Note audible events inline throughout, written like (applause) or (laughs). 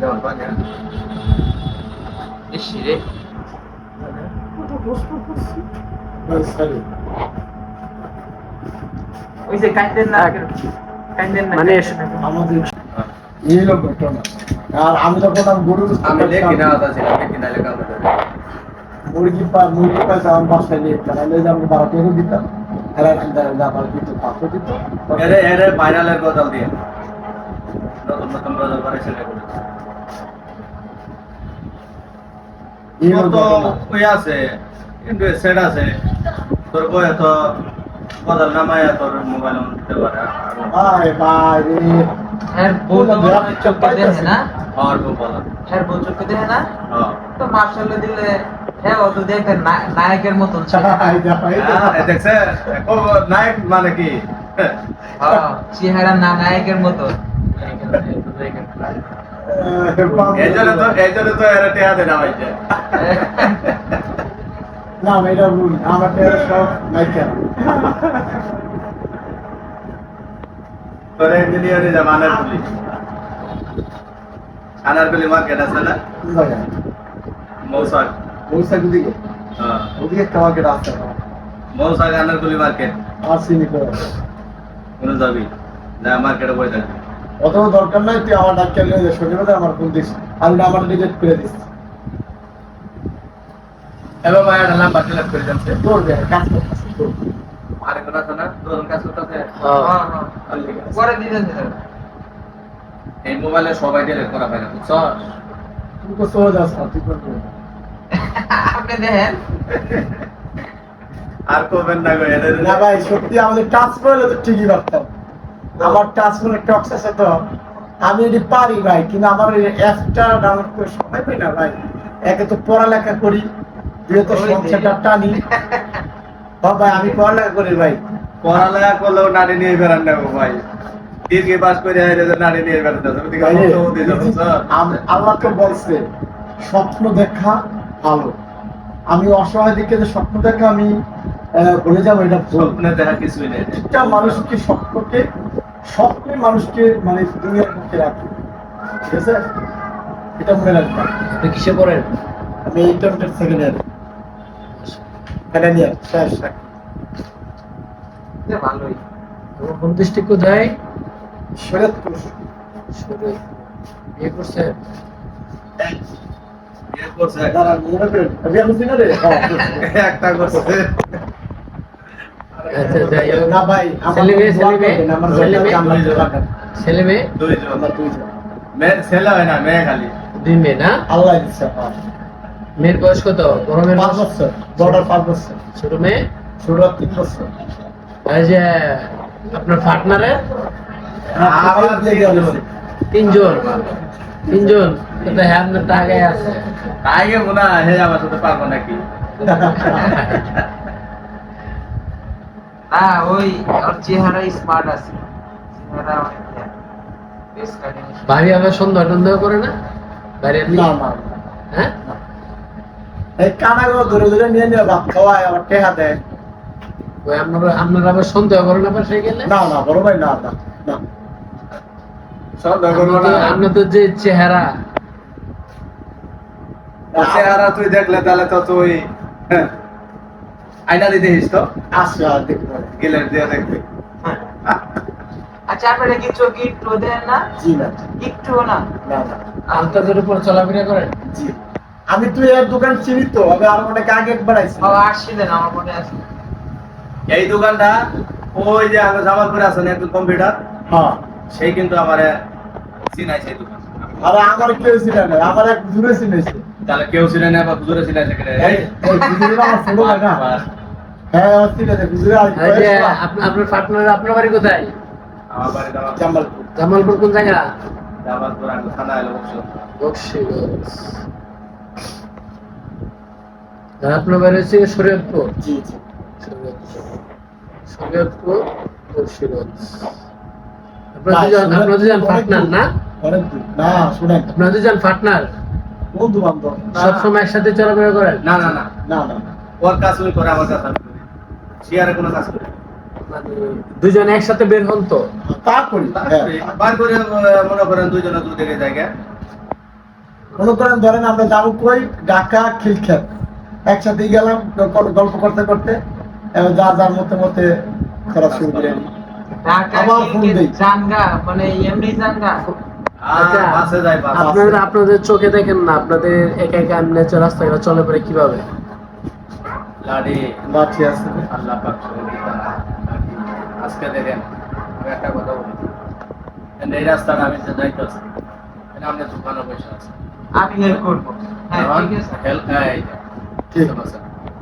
দেওয়ার পানি ইস রে ওই যে কাইন্দেন না কাইন্দেন না মানে আমাদের এই লোক ঘটনা আর আমি যখন আমি গরু আমি লেখি না আছে লেখি না লেখা হবে মুরগি পা মুরগি পাইছে আমার বাসায় নিয়ে তাহলে যে আমি বারো টাকা দিতাম এরা আবার দিত পাঁচশো দিত এরে এরে ভাইরালের গজাল দিয়ে নতুন নতুন গজাল করে সেটা করে এই তোর লোক তো ঘটনা। ওই আছে? কিন্তু সেট আছে। তোর বয়ে তো গজাল নামায় তোর মোবাইল দিতে পারে। আয় ভাই রে। হ্যাঁ বউ হয় চোখে দেখে না? আর খুব ভালো হ্যাঁ বউ চোখে দেখে না? তো মার্শাল্লাহ দিলে হ্যাঁ ও তো নায়কের মতন। দেখছে নায়ক মানে কি? হ্যাঁ, চেহারা না নায়কের মতন। তো তো এরা না না এটা ভুল। আমার সব নাইকা তোর ইঞ্জিনিয়ার আনারকলি মার্কেট আছে না? মৌসাক। সাইড দিকে হ্যাঁ। ওদিকে একটা মার্কেট আছে। মৌসাক আনারকলি মার্কেট চিনি করে কোন যাবি যা মার্কেটে বই থাকবি। অত দরকার নাই তুই আমার ডাক্তার নিয়ে যা আমার ফোন দিস। আমি আমার রিজেক্ট করে দিস। এবার ভাই একটা নাম্বার করে যাচ্ছে তোর কাজ করতেছে আরে কোন আছে তোর কাজ করতেছে হ্যাঁ, হ্যাঁ। পরে দিতেন এই মোবাইলে সবাই ডিলিট করা হয় না বুঝছস তুই তো সহজ আস তুই করবি আপনি দেখেন। আর করবেন না গো না ভাই সত্যি আমাদের টাচ করলে তো ঠিকই পারতাম আমার টাচ ফোনে টক্স আছে তো আমি এটি পারি ভাই কিন্তু আমার অ্যাপটা ডাউনলোড করে সময় পাই না ভাই। একে তো পড়ালেখা করি সংসারটা টানি। ভাই আমি পড়ালেখা করি ভাই। পড়ালেখা করলেও নারী নিয়ে বেড়ান না ভাই। ডিগ্রি পাস করে আইলে নারী নিয়ে আল্লাহ তো বলছে স্বপ্ন দেখা ভালো। আমি অসহায় দিকে যে স্বপ্ন দেখা আমি ভুলে যাব এটা ভুল। দেখা কিছুই নেই। একটা মানুষকে স্বপ্নকে স্বপ্নে মানুষকে মানে দুনিয়ার পক্ষে রাখে। ঠিক আছে? এটা মনে রাখবা আপনি কিসে পড়েন? আমি intermediate second year second year শেষ। ভালোই। তোমার কোন ডিস্ট্রিক্ট কোথায়? শরীয়তপুর বিয়ে করছে? বিয়ে করছে। দাঁড়ান মনে করেন আমি এখন চিনি রে হ্যাঁ, একটা করছে আচ্ছা যাই হোক। না ভাই আমার ছেলে মেয়ে, ছেলে মেয়ে, ছেলে হয় না মেয়ে খালি। দুই মেয়ে না? আল্লাহ মেয়ের বয়স কত? বড় মেয়ের পাঁচ বছর বড়টার পাঁচ বছর। ছোট মেয়ে? ছোট তিন বছর। এই যে আপনার পার্টনারে আবার দিয়ে দেওয়া হয়েছে। তিনজন? তিনজন কিন্তু হ্যাঁ আপনার টাকায় আছে। আগে মনে হয় হে আমার সাথে পারব নাকি? (laughs) না ওই ওর চেহারা স্মার্ট আছে। চেহারা ভাবি আবার সন্দেহ টন্দেহ করে না? বাইরে না। হ্যাঁ? এই কানাগুলো ধরে ধরে নিয়ে নিয়ে ভাত খাওয়ায় আবার টেহা দেয়। ওই আপনারা আপনারা আবার সন্দেহ করেন আবার সেই গেলে? না না বড় ভাই না না না। সন্দেহ করব না। আপনার তো যে চেহারা। চেহারা তুই দেখলে তাহলে তো তুই হ্যাঁ, আয়না দিতে আর দেখতে পারে দিয়ে দেখবি। আচ্ছা আপনারা কি চোখে একটু দেন না? জি না একটু না? না না। আলতাদের উপর চলাফেরা করেন জি। আমি তুই এর দোকান চিনি তো আমি আর অনেক আগে বাড়াইছি ও আসছিলেন আমার মনে আছে। এই দোকানটা ওই যে আমার জামালপুরে আছে না একটু কম্পিউটার হ্যাঁ। সেই কিন্তু আমারে চিনাই সেই দোকান। আর আমার কেউ চিনে না আমার এক দূরে চিনেছে। তাহলে কেউ চিনে না বা হুজুরে চিনে সেখানে এই এই আমার ছোট না। হ্যাঁ আমার চিনেছে বুঝলি আর এই যে আপ- আপনার পার্টনার আপনার বাড়ি কোথায়? আমার বাড়ি জামাল জামালপুর। জামালপুর কোন জায়গা? জামালপুর আমি থানা এলো বসল বক্সিগঞ্জ। আর আপনার বাড়ি হচ্ছে শরীয়তপুর? জি জি। শরীয়তপুর শরীয়তপুর বক্সিগঞ্জ। আপনার ভাই, দুজন শুনেন, আপনার দুজন অনেক পার্টনার দূর। না। না শুনেন। আপনার দুজন পার্টনার বন্ধু বান্ধব সব সময় একসাথে চলাফেরা করেন? না না না। না না না। ওর কাজ করে আমার কাজ শিয়ারে কোনো কাজ করি। মানে দুজন একসাথে বের হন তো? তা করি হ্যাঁ। বার করে মনে করেন দুইজনে দুদিকে জায়গা। মনে করেন ধরেন আমরা যাব কই? ঢাকা খিলক্ষেত। একসাথেই গেলাম গল্প- গল্প করতে করতে এবার যা যার মতে মতে খরচ শুরু করে। আবার ফোন। মানে এমনি আচ্ছা, যাই বাসে। আপনাদের চোখে দেখেন না আপনাদের একা একা রাস্তাঘাটে চলে পড়ে কীভাবে? লাডি লাঠি আছে। আল্লাহ পাক সহযোগিতা আজকে দেখেন আমি একটা কথা বলি। এই রাস্তাটা আমি যে যাইতেছি আমাদের দোকানে বসে আছে। আমি হেল্প করব। হ্যাঁ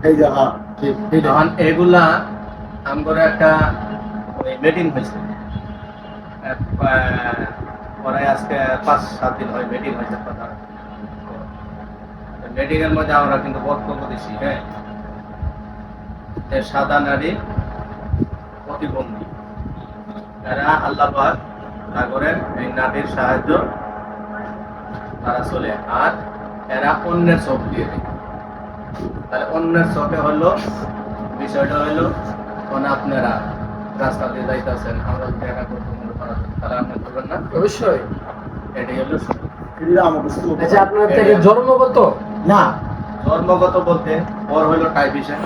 এই যে, হ্যাঁ ঠিক এগুলা আমগরে একটা মিটিং হয়েছে। পরে আজকে পাঁচ সাত দিন হয় মিটিং হয়েছে কথা এর মধ্যে আমরা কিন্তু বক্তব্য দিছি হ্যাঁ। সাদা নারী প্রতিবন্ধী। এরা আল্লাহ পাক সাগরের এই নারীর সাহায্য তারা চলে। আর এরা অন্যের চোখ দিয়ে দেয় তাহলে অন্যের চোখে হলো বিষয়টা হলো কোন আপনারা রাস্তা দিয়ে যাইতেছেন আমরা যদি একা করতে মনে করা তাহলে আপনি করবেন না? অবশ্যই। এটাই হলো। আচ্ছা আপনার থেকে জন্মগত? না জন্মগত বলতে ওর হইল টাইপিশন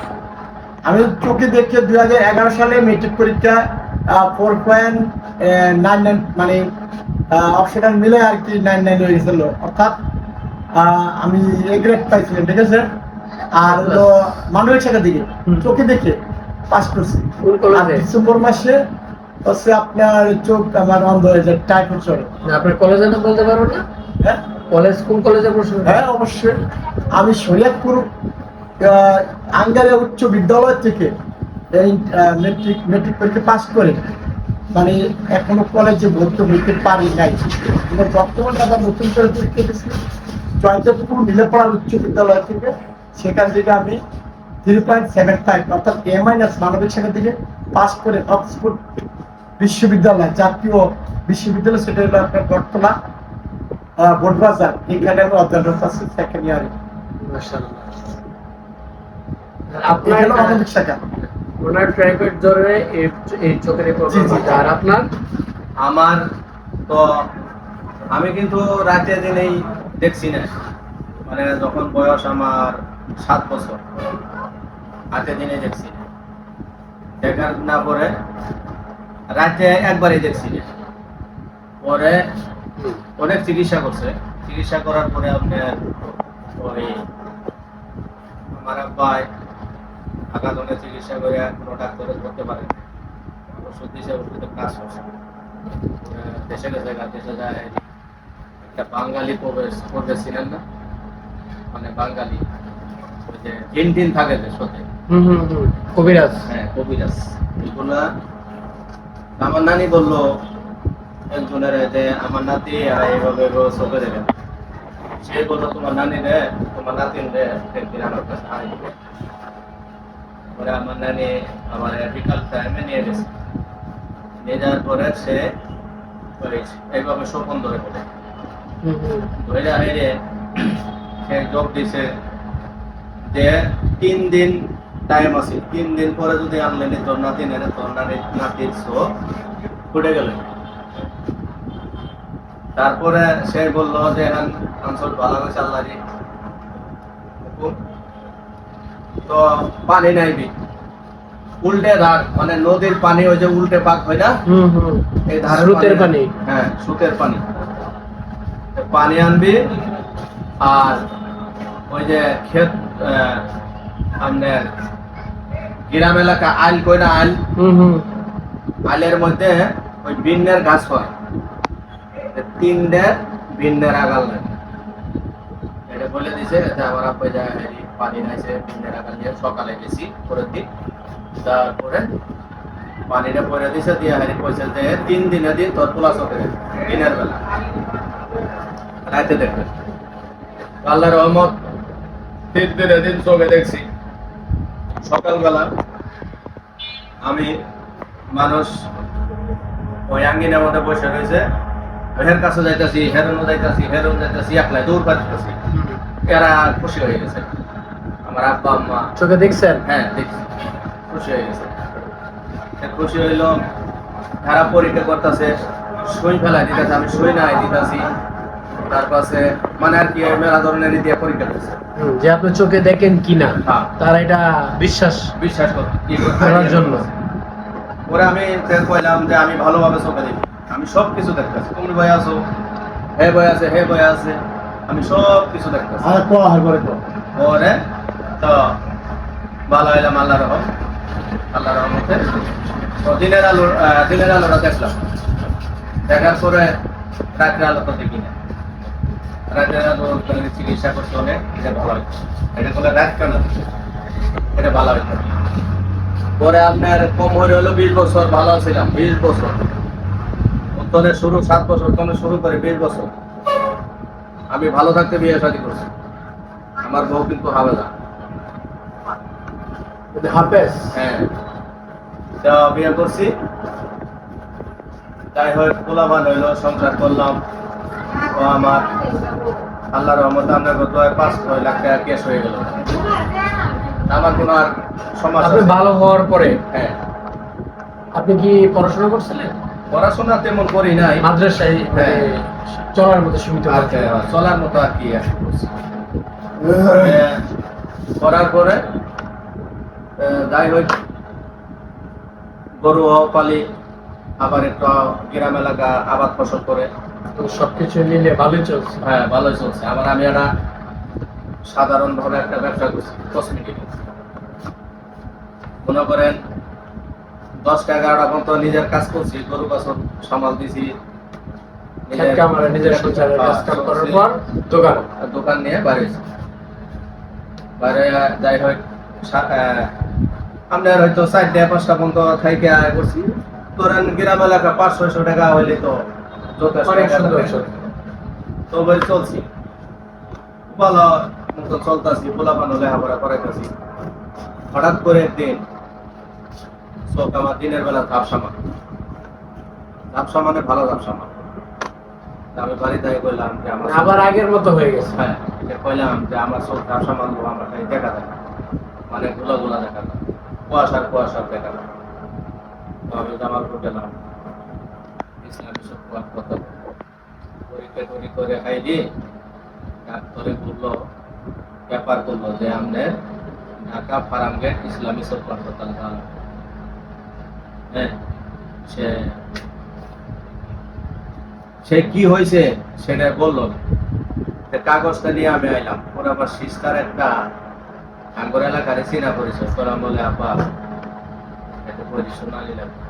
আমি চোখে দেখে দুই হাজার এগারো সালে মেট্রিক পরীক্ষা ফোর পয়েন্ট নাইন নাইন মানে অপশনাল মিলে আর কি নাইন নাইন হয়ে গেছিল। অর্থাৎ আমি এ গ্রেড পাইছিলাম ঠিক আছে? আর হলো মানবিক শাখার দিকে। চোখে দেখে পাস করছি। আর ডিসেম্বর মাসে হচ্ছে আপনার চোখ আমার অন্ধ হয়ে যায় টাইফয়েড চলে আপনার কলেজের নাম বলতে পারব না? হ্যাঁ? কলেজ কোন কলেজে পড়ছেন হ্যাঁ অবশ্যই। আমি শরিয়াতপুর আঙ্গারে উচ্চ বিদ্যালয় থেকে, এই মেট্রিক মেট্রিক পরীক্ষা পাস করে। মানে এখনও কলেজে ভর্তি হইতে পারি নাই। কিন্তু বর্তমান দাদা নতুন করে দিয়েছি। জয়দেবপুর নীলেপাড়া উচ্চ বিদ্যালয় থেকে, সেখান থেকে আমি থ্রি পয়েন্ট সেভেন ফাইভ অর্থাৎ এ মাইনাস মানবিক শাখা থেকে পাস করে অক্সফোর্ড বিশ্ববিদ্যালয়, জাতীয় বিশ্ববিদ্যালয়, সেটা হলো আপনার বটতলা বোটবাজার। এখানে আমি অধ্যয়নরত আছি সেকেন্ড ইয়ারে আপনার ওনার প্রাইভেট ধরে এই এই চোখের। আর আপনার? আমার তো আমি কিন্তু রাতে দিনেই দেখছি না। মানে যখন বয়স আমার সাত বছর রাতে দিনে দেখছি না। দেখার না পরে রাতে একবারই দেখছি না। পরে অনেক চিকিৎসা করছে। চিকিৎসা করার পরে আপনার ওই আমার আব্বাই আঘাত অনেক চিকিৎসা করে কোনো ডাক্তারে করতে পারে ওষুধ দিছে ওষুধের কাজ আহ, দেশে গেছে দেশে যায়। একটা বাঙালি প্রবেশ প্রবেশ ছিলেন না? মানে বাঙালি ওই যে টিন টিন থাকে যে সাথে কবিরাজ। হ্যাঁ কবিরাজ। এগুলা আমার নানি বলল একজনের যে আমার নাতি আর এইভাবে চোখে দেবেন সে বলল তোমার নানি রে তোমার নাতিন রে একদিন আমার কাছে আসবে পরে আমার নানি আমার বিকাল টাইমে নিয়ে গেছে নিয়ে যাওয়ার পরে সে এইভাবে ধরে বলে ধরে হেরে সে যোগ দিছে যে তিন দিন টাইম আছে তিন দিন পরে যদি আনলেন তোর নাতি নেনে তোর নাতি নাতির চোখ ফুটে গেল। তারপরে সে বলল যে এখন অঞ্চল ভালো হয়েছে আল্লাহ। তো পানি নাইবি। উল্টে ধার মানে নদীর পানি ওই যে উল্টে পাক হয় না? এই ধারে স্রোতের পানি। হ্যাঁ সুতের পানি। পানি আনবি আর ওই যে ক্ষেত আপনার গ্রাম এলাকা আইল কই না আইল? আইলের মধ্যে ওই বিন্নের গাছ হয়। তিন তিনটে বিন্নের আগাল এটা বলে দিছে যে আমার যায় পানি নাইছে আগাল নিয়ে সকালে গেছি, পরের দিন। তারপরে পানিটা পরে দিছে, দিয়ে হারি পয়সা যে, তিন দিনে দিন তোর পোলা চোখে দিনের বেলা। রাতে দেখবে। আল্লাহ রহমত, তিন দিনে দিন চোখে দেখছি। সকালবেলা আমি মানুষ ওই আঙ্গিনের মধ্যে বসে রয়েছে। হের কাছে যাইতাছি হেরনো যাইতাছি, হেরন যাইতাছি, একলাই দৌড় হুম। এরা খুশি হয়ে গেছে। আমার আব্বা আম্মা। চোখে দেখছেন? হ্যাঁ দেখছি। খুশি হয়ে গেছে। খুশি হইল তারা পরীক্ষা করতেছে সই ফেলাই দিতেছে আমি সই নাই দিতেছি। তারপরে মানে আর কি মেলা ধরনের দিয়ে পরীক্ষা হুম, যে আপনি চোখে দেখেন কিনা হ্যাঁ। তারা এটা বিশ্বাস বিশ্বাস কর কি করে- করার জন্য। পরে আমি কইলাম যে আমি ভালোভাবে চোখে দেখি। আমি সব কিছু দেখতেছি। তুমি বই আছো হে বই আছে হে বই আছে। আমি সব কিছু দেখতেছি। আর কোয়া হয় করে তো পরে তো ভালো হইলাম আল্লাহ রহম আল্লাহ রহমতে। তো দিনের আলো দিনের আলোটা দেখলাম। দেখার পরে রাত্রে আলো তো দেখি না। রাতের আলো চিকিৎসা করতে হলে এটা ভালো হইতো। এটা বলে রাত কেন? এটা ভালো হইতো পরে আপনার কম হলে হলো বিশ বছর, ভালো ছিলাম বিশ বছর। উত্তরের শুরু, সাত বছর তখন শুরু করে বিশ বছর। আমি ভালো থাকতে বিয়ে শাদী করছি। আমার বউ কিন্তু হাবেলা হাফেজ হ্যাঁ। তো বিয়ে করছি যাই হোক পোলাবান হইল সংসার করলাম। ও আমার আল্লাহ রহমত আপনার কত হয় পাঁচ ছয় লাখ টাকা কেস হয়ে গেল। আমার কোনো আর সমস্যা আপনি ভালো হওয়ার পরে? হ্যাঁ। আপনি কি পড়াশোনা করছিলেন? পড়াশোনা তেমন করি নাই। মাদ্রাসায় মানে হ্যাঁ। চলার মতো আর চলার মতো আর কি করার পরে এ, যাই হোক গরু পালি আবার একটু গ্রাম এলাকা আবাদ ফসল করে। তো সবকিছু মিলে ভালোই চলছে। হ্যাঁ ভালোই চলছে। আবার আমি একটা সাধারণ ভাবে একটা ব্যবসা করছি কসমেটিক মনে করেন দশটা এগারোটা পর্যন্ত নিজের কাজ করছি গরু বাছর সামাল দিছি। দোকান আর দোকান। নিয়ে বাইরে যাই হোক আহ, আপনার হয়তো চারটে পাঁচটা পর্যন্ত খাইতে আয় করছি। ধরেন গ্রাম এলাকা পাঁচ ছয়শো টাকা হইলে তো যথেষ্ট। তো বই চলছি। ভালো মতো চলতেছি পোলাপানো লেখাপড়া করাইতেছি। হঠাৎ করে একদিন চোখ আমার দিনের বেলা ঝাপসা ঝাপসা মানে ভালো ঝাপসা তা আমি বাড়িতে কইলাম যে আমার আবার আগের মতো হয়ে গেছে। হ্যাঁ কইলাম যে আমার চোখ ঝাপসা মারলো আমার দেখা যায়। মানে গোলা গোলা দেখা কুয়াশার কুয়াশার দেখা তো আমি জামালপুর গেলাম। সব কথা। করে বলল, ব্যাপার করল যে আমাদের ঢাকা গেট ইসলামী সব হাসপাতাল হ্যাঁ সে সে কি হয়েছে সেটা বলল। কাগজটা নিয়ে আমি আইলাম। ওর আবার সিস্টার একটা আঙ্গর এলাকার চিনা পরিচয় তোরা বলে আপা একটা পজিশন আলি লাগবে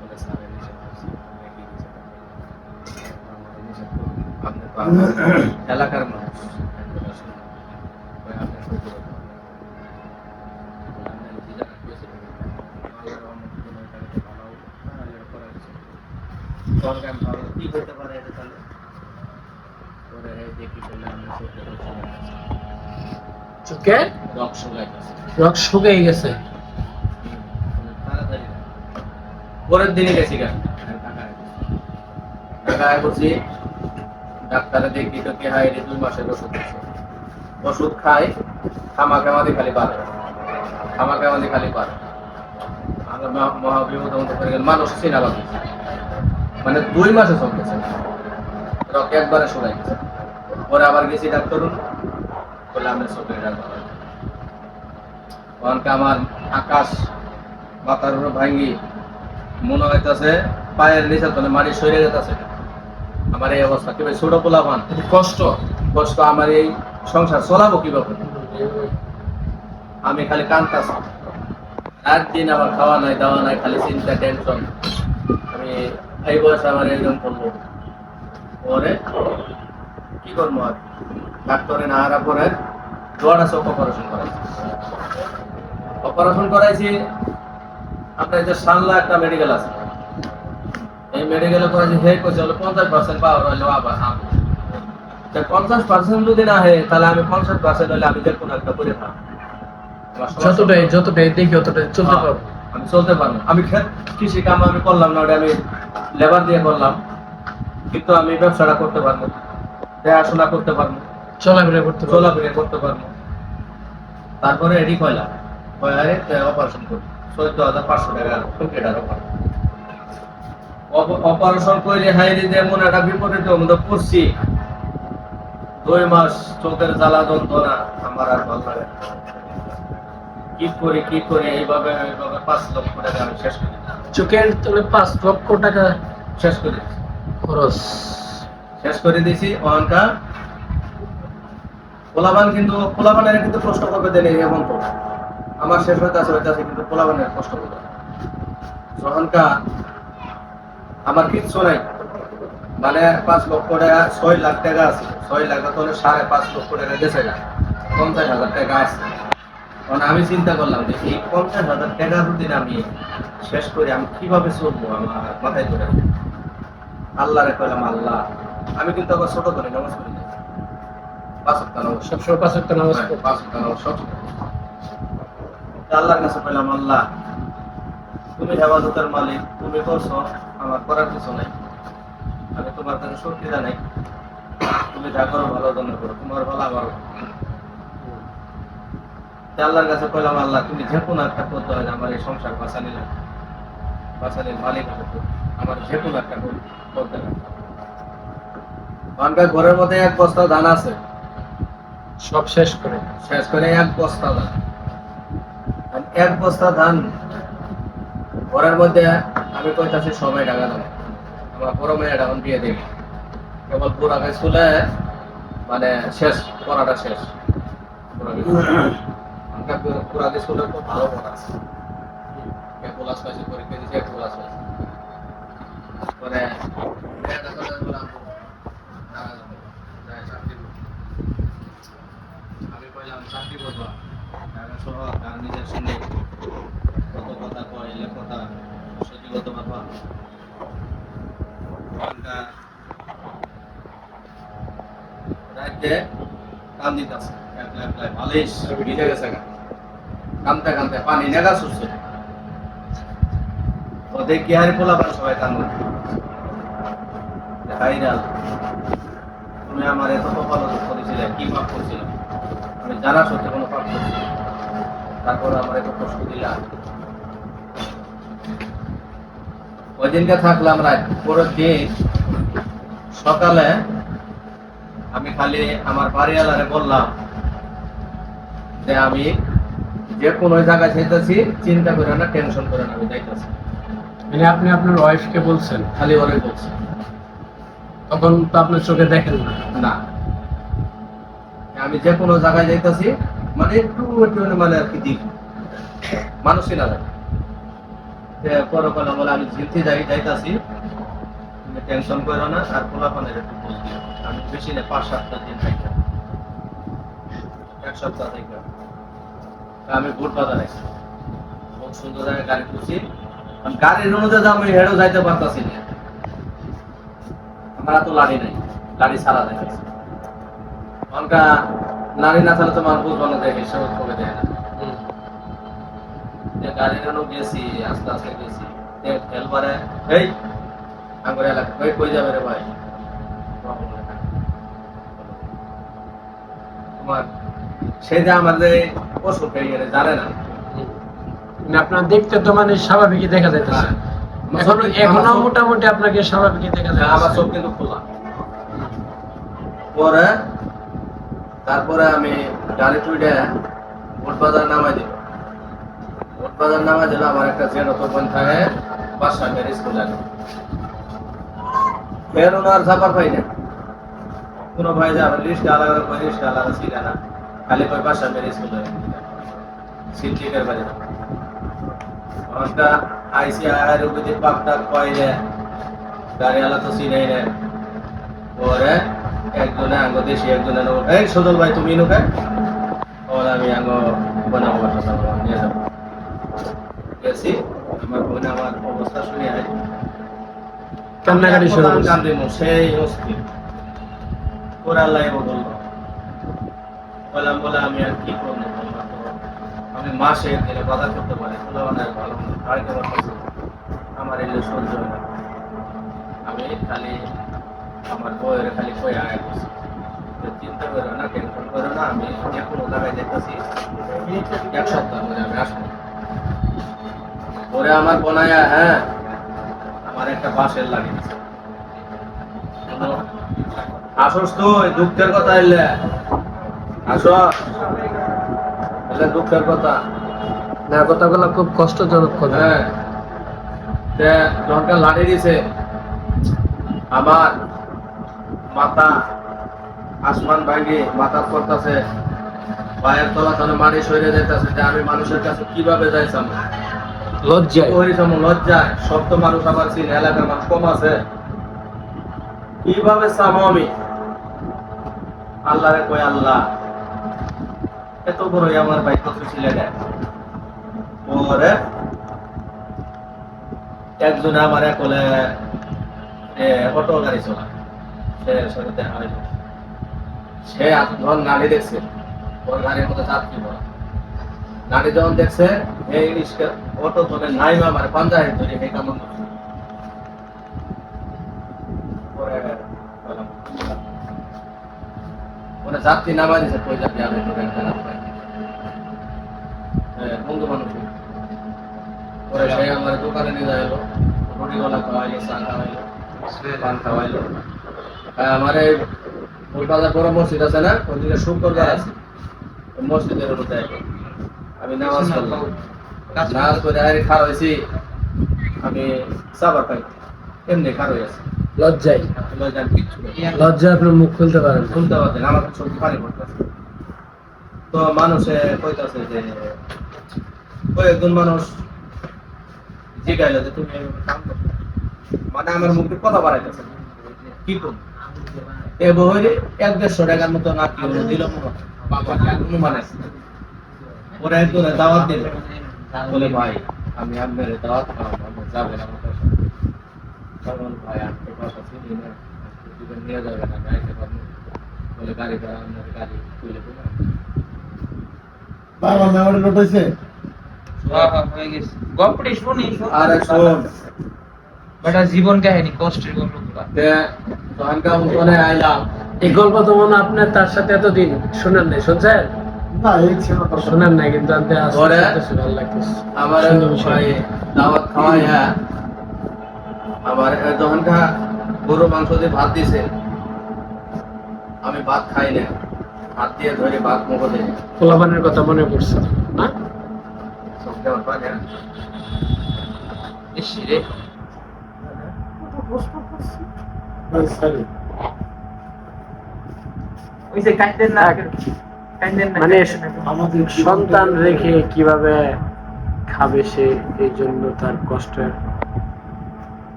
বলে, "স্যার, আমি নিষেধ করছি।" আমি কি নিষেধ করছি? আমাকে নিষেধ করবেন। আপনি তো আমার এলাকার মানুষ একটা শুনুন। ওই আপনার ক্ষতি করতে হবে। আপনার কি জানা হয়েছে? আল্লাহর রহমতে কোনো এখানে তো ভালো হবে। হ্যাঁ, এরকম করা হয়েছে। তখন আমি ভাবলাম, কি করতে পারে এটা তাহলে পরে দেখি পেলাম আমি চোখে রক্ত লাগাইছে। লাগাইছে। রক শুকিয়ে গেছে। পরের দিনে গেছি গা। ঢাকায় ডাক্তারে দেখি তো কি হয় এটা দুই মাসের ওষুধ ওষুধ খাই খামা খামাদি খালি পারে। খামা খামাদি খালি পারে। আমরা মহা- মহাবিপদ করে গেল। মানুষ চিনা বাকি। মানে দুই মাসে চলতেছে। রক্ত একবারে শুকাই গেছে। পরে আবার গেছি ডাক্তার বলে আমরা চোখে ডাক্তার কারণ কি আমার আকাশ মাথার উপর ভাঙ্গি, মনে হইতেছে পায়ের নিচে তলে মাটি সরে যেতেছে। আমার এই অবস্থা, কীভাবে ছোট পোলা পান কষ্ট। কষ্ট আমার এই সংসার চলাবো কীভাবে? আমি খালি কান্তাছি। রাত দিন আমার খাওয়া নাই, দাওয়া নাই, খালি চিন্তা টেনশন আমি এই বয়সে আমার একদম করব। পরে কি করব আর? ডাক্তারে না হারা পরে জোয়ারা চোখ অপারেশন করাইছি। অপারেশন করাইছি। আপনার যে সানলা একটা মেডিকেল আছে। এই মেডিকেলে করাইছি হে করছে হলো পঞ্চাশ পার্সেন্ট পাওয়ার হইল আবার আমি পঞ্চাশ পার্সেন্ট যদি না হয় তাহলে আমি পঞ্চাশ পার্সেন্ট হলে আমি যে কোনো একটা করে থাকব সমস্যা যতটাই যতটাই দেখি অতটাই চলতে হ্যাঁ, পারব। আমি চলতে পারব। আমি কৃষি কাম আমি করলাম না ওটা আমি লেবার দিয়ে করলাম। কিন্তু আমি ব্যবসাটা করতে পারব। দেখাশোনা করতে পারব। চলাফেরা করতে পারব। চলাফেরা করতে পারব। তারপরে এডি কয়লাম কয়লারে অপারেশন করি। চোদ্দ হাজার পাঁচশো টাকা অপারেশন অপারেশন করে হাইরে যেমন একটা বিপরীত মধ্যে পড়ছি। দুই মাস চোখের জ্বালা যন্ত্রণা আমার আর ভালো লাগে কি করি কি করি এইভাবে এইভাবে পাঁচ লক্ষ টাকা আমি শেষ করি। চোখের পাঁচ লক্ষ টাকা শেষ করে। খরচ। শেষ করে দিয়েছি অহংকা পোলাবান কিন্তু পোলাবানের কিন্তু প্রশ্ন করবে দেনে এমন তো আমার শেষ হইতে আছে হইতে আছে কিন্তু পোলাবানের কষ্ট করবে অহংকা আমার কিচ্ছু নাই। মানে পাঁচ লক্ষ টাকা ছয় লাখ টাকা আছে। ছয় লাখ টাকা হলে সাড়ে পাঁচ লক্ষ টাকা গেছে না পঞ্চাশ হাজার টাকা আছে। কারণ আমি চিন্তা করলাম যে এই পঞ্চাশ হাজার টাকা যদি আমি শেষ করে আমি কীভাবে চলবো আমার মাথায় ধরে? আল্লাহরে কইলাম আল্লাহ। আমি কিন্তু আবার ছোট করে নামাজ পড়ি না পাঁচ নামাজ। সবসময় পাঁচ একটা নামাজ হ্যাঁ, পাঁচ নামাজ সময়। তা আল্লাহর কাছে কইলাম আল্লাহ তুমি হেফাজতের মালিক তুমি করছ আমার করার কিছু নাই। আমি তোমার কাছে শক্তি জানাই তুমি যা করো ভালো জন্য করো। তোমার ভালো আমার। আল্লাহর কাছে কইলাম আল্লাহ তুমি যে কোনো একটা করতে হয় আমার এই সংসার বাঁচা নিলাম। বাঁচানির মালিক আমার যে কোনো একটা কর- করতে আমাদের ঘরের মধ্যে এক বস্তা ধান আছে। সব শেষ করে। শেষ করে এক বস্তা ধান। এক বস্তা ধান ঘরের মধ্যে আমি কইতাছি সবাই টাকা দেবো আমার বড় মেয়েটা এখন বিয়ে দিই কেবল পুরা গাছ মানে শেষ, পড়াটা শেষ। পুরা গাছ। খুব ভালো পড়া। আছে ক্লাস পাইছে পরীক্ষা দিয়েছে এক ক্লাস পাইছে। দেবো করব। আমি কইলাম, চাকরি করব। নিজের সঙ্গে কত কথা কয় এলে কথা ব্যাপার ঘণ্টা রাইতে কাম দিতেছে বালিশ ভিজে গেছে গা কামতে কামতে পানি নেগা সুস্থ ও দেখি হারি পোলাপান সবাই কান্দন হাইরাল তুমি আমার এত কপাল করেছিলে কি পাপ করছিল আমি জানা সত্যি কোনো পাপ করছি না। তারপর আমার এত কষ্ট দিলা ওই দিনকে থাকলাম রাত পরের দিন। সকালে আমি খালি আমার বাড়িওয়ালারে বললাম যে আমি যে কোনো জায়গায় যাইতেছি চিন্তা করে না টেনশন করে না আমি যাইতেছি। মানে আপনি আপনার ওয়াইফকে বলছেন? খালি ওরে বলছেন তখন তো আপনার চোখে দেখেন না। না। আমি যে কোনো জায়গায় যাইতেছি মানে একটু একটু মানে আর কি দিক মানুষই না যে বলে আমি ঝিলতে যাই যাইতাছি, তুমি টেনশন করো না, আর একটু দিও আমি বেশি না, পাঁচ সাতটা দিন এক সপ্তাহ আমি ভোট বাজার আছি সুন্দর জায়গায় গাড়ি খুঁজছি। গাড়ির অনুযায়ী আমি হেঁটেও যাইতে পারতাছি না। আমার তো লাড়ি নাই। লাড়ি ছাড়া দেখা যাচ্ছে অনকা, লাড়ি না ছাড়া তো আমার বুঝব না দেখে সব করে দেয় না। গাড়ির গেছি আস্তে আস্তে গেছি। হেলবারে এই আঙ্গুর এলাকা কই কই যাবে রে ভাই? তোমার সে যে আমার পশু পেয়ে জানে না। মানে আপনার দেখতে তো মানে স্বাভাবিকই দেখা যাইতেছে। হ্যাঁ। এখন এখনও মোটামুটি আপনাকে স্বাভাবিকই দেখা যায় আমার চোখ কিন্তু খোলা। পরে তারপরে আমি গাড়ি টুইটে ভোট বাজার নামাই দিল বাজার নামাই আমার একটা থাকে বাসা স্কুলে ফের ওনার পাই না। কোনো ভাই লিস্ট আলাদা করে লিস্ট আলাদা না। খালি কই বাসা মেরে স্কুলে সিদ্দিকের বাড়ি। আমরা আইসি তো চিনেই না। পরে একজনে আঙ্গ দেশি একজনে এই সজল ভাই তুমি নুকে ওর আমি আঙ্গ বানাবো বাসা যাব, নিয়ে যাব। গেছি আমার বোন আমার অবস্থা শুনে আয়। কান্নাকাটি শুরু করছে। কান্দিমু, সেই অস্থির। ওরা আল্লাহ বদল বললাম বলে আমি আর কি করব? আমি মাসে দিনে বাজার করতে পারি বলে অনেক ভালো আমার এলে সহ্য হয় না। আমি খালি আমার বইয়ের খালি কই আয় করছি চিন্তা করো না টেনশন করো না আমি কোনো জায়গায় যেতেছি এক সপ্তাহ ধরে আমি আসব। পরে আমার বনায়া হ্যাঁ? আমার একটা বাঁশের আসস তুই দুঃখের কথা এলে। এলে দুঃখের কথা। না কথাগুলো খুব কষ্টজনক কথা। হ্যাঁ। যখন লাড়ি দিছে। আমার মাথা আসমান ভাঙে মাথা করতেছে পায়ের তলা তলে মাটি সরে যেতেছে যে আমি মানুষের কাছে কীভাবে যাইতাম? লজ্জায়। সময় লজ্জায় সব তো মানুষ আমার চিন এলাকার মানুষ কম আছে। কীভাবে চাবো আমি? আল্লাহ, এত বড়ই আমার ভাই কত একজন আমার একলে অটো গাড়ি চলা সে সাথে দেখা হইল সে যখন গাড়ি দেখছে, ওর গাড়ির মধ্যে যাত্রী বলা গাড়ি যখন দেখছে, এই রিক্সা অটো তোলে নাই আমার। পরে যাত্রী নামা দিছে কই বন্ধু দোকানে নিয়ে যাইলো খাওয়াইলো খাওয়াইলো আমার বড় মসজিদ আছে না, ওদিকে শুক্রবার আছে ওই মসজিদের মধ্যে আমি নামাজ পড়লাম। নামাজ পড়ে আরে খার হয়েছি আমি সাবার পাই। এমনি খার হয়ে আছে। লজ্জায়? লজ্জা কিচ্ছু না। মুখ খুলতে পারেন না। শুনতে পাচ্ছেন আমার চোখ পানি পড়তেছে তো মানুষে কইতাছে যে কয়েকজন মানুষ জিগাইলো যে তুমি কাম করো মানে আমার মুখে কথা বাড়াইতেছে। কি করব? এ বহরে এক দেড়শো টাকার মতো না দিল মনে। বাবা আছে ওরা একজনে দাওয়াত দিল। বলে ভাই আমি আপনার দাওয়াত খাওয়াবো আপনি যাবেন আমার কাছে তখন ভাই আমি তো কথা চিনি না দুজন নিয়ে যাবে না গাড়িতে পারব বলে গাড়ি ভাড়া আপনার গাড়ি তুলে বাবা মেমোরি নোট হয়েছে গেছে। গল্পটি শুনি। আরে শোন। বেটা জীবন কাহিনী কষ্টের গল্পগুলো তে তখনকার মতনে আইলাম? এই গল্প তো মনে হয় আপনার তার সাথে এতদিন শুনেন নাই শুনছেন? শুনেন কিন্তু আমার দাওয়াত খাওয়াই হ্যাঁ। আমার যখনকার গরু মাংস দিয়ে ভাত দিছে। আমি ভাত খাই না। হাত দিয়ে ধরে ভাত মুখ দিয়ে। পোলাপানের কথা মনে পড়ছে। না? ওই যে না মানে সন্তান রেখে কীভাবে খাবে সে এই জন্য তার কষ্টের।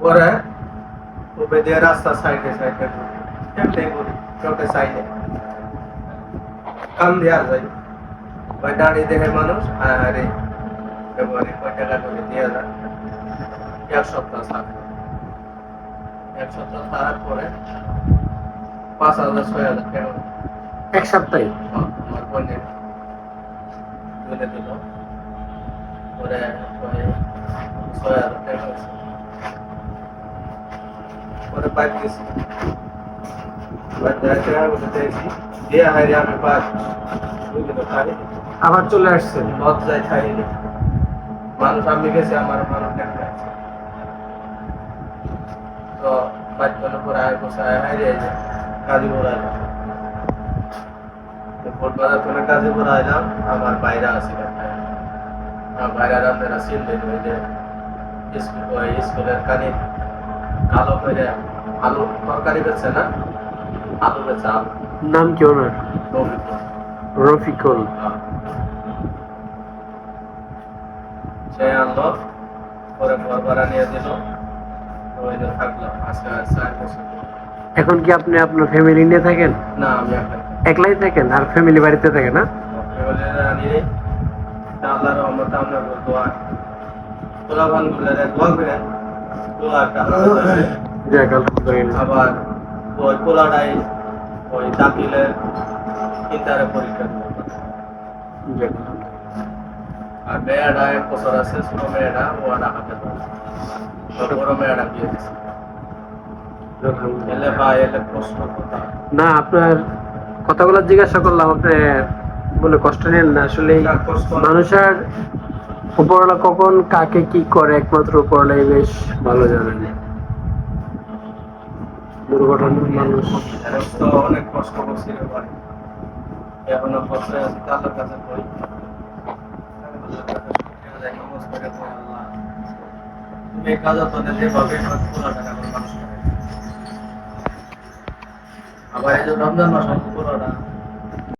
পরে উপরে রাস্তা সাইডে সাইডে কেমনে করি চোখে সাইডে। কান দেওয়া যায় ওই দাঁড়িয়ে দেখে মানুষ আরে ফেব্রুয়ারি কয় টাকা করে দিয়ে যায় এক সপ্তাহ থাকে। এক সপ্তাহ থাকার পরে পাঁচ হাজার ছয় হাজার টাকা। এক সপ্তাহে আমার বোনের বোনে দিল পরে ছয় ছয় হাজার টাকা হয়েছে পরে বাইক গেছি বাইক দেওয়ার টাকা বলে দিয়েছি দিয়ে হাইরে আমি পাঁচ দুই দিন খাই আবার চলে আসছেন লজ্জায় খাইনি মানুষ আমি গেছি আমার মানুষ দেখতে আছে তো বাইক করে পরে আয় বসে আয় হাইরে এই যে বাজার করে কাজীপুর আইলাম আমার বাইরে আমার বাইরে আপনারা চিনলেন ওই যে স্কুল ওই স্কুলের কানে কালো করে আলু তরকারি বেচছে না? আলু নাম কি ওনার? রফিকুল। সে আনলো পরে ঘর ভাড়া নিয়ে দিল ওই থাকলাম আজকে চার বছর। এখন কি আপনি আপনার ফ্যামিলি নিয়ে থাকেন? না আমি এখন একলাই থাকেন? আর ফ্যামিলি বাড়িতে থাকে না? ফ্যামিলির আনি নেই আল্লাহ রহমত আমরা দোয়া তোলা ভান করলে দোয়া করে দোয়াটা যাক আলহামদুলিল্লাহ। আবার ওই পোলাটাই ওই দাখিলের ইন্টারে পরীক্ষা। আর মেয়েটা এক বছর আছে ছোট মেয়েটা ও আটা বড় মেয়েটা বিয়ে দিচ্ছে এলে বা এলে প্রশ্ন কথা না আপনার কথাগুলো জিজ্ঞাসা করলাম আপনি বলে কষ্ট নেন না আসলে। মানুষের উপরওয়ালা কখন কাকে কি করে একমাত্র উপরওয়ালাই বেশ ভালো জানেন দুর্ঘটনার মানুষ অনেক কষ্ট করছি রে ভাই এখনও কষ্ট কাছে কাজ আপনাদের যেভাবে পুরো টাকা করে মানুষ করে। আবার এই যে রমজান মাস পুরোটা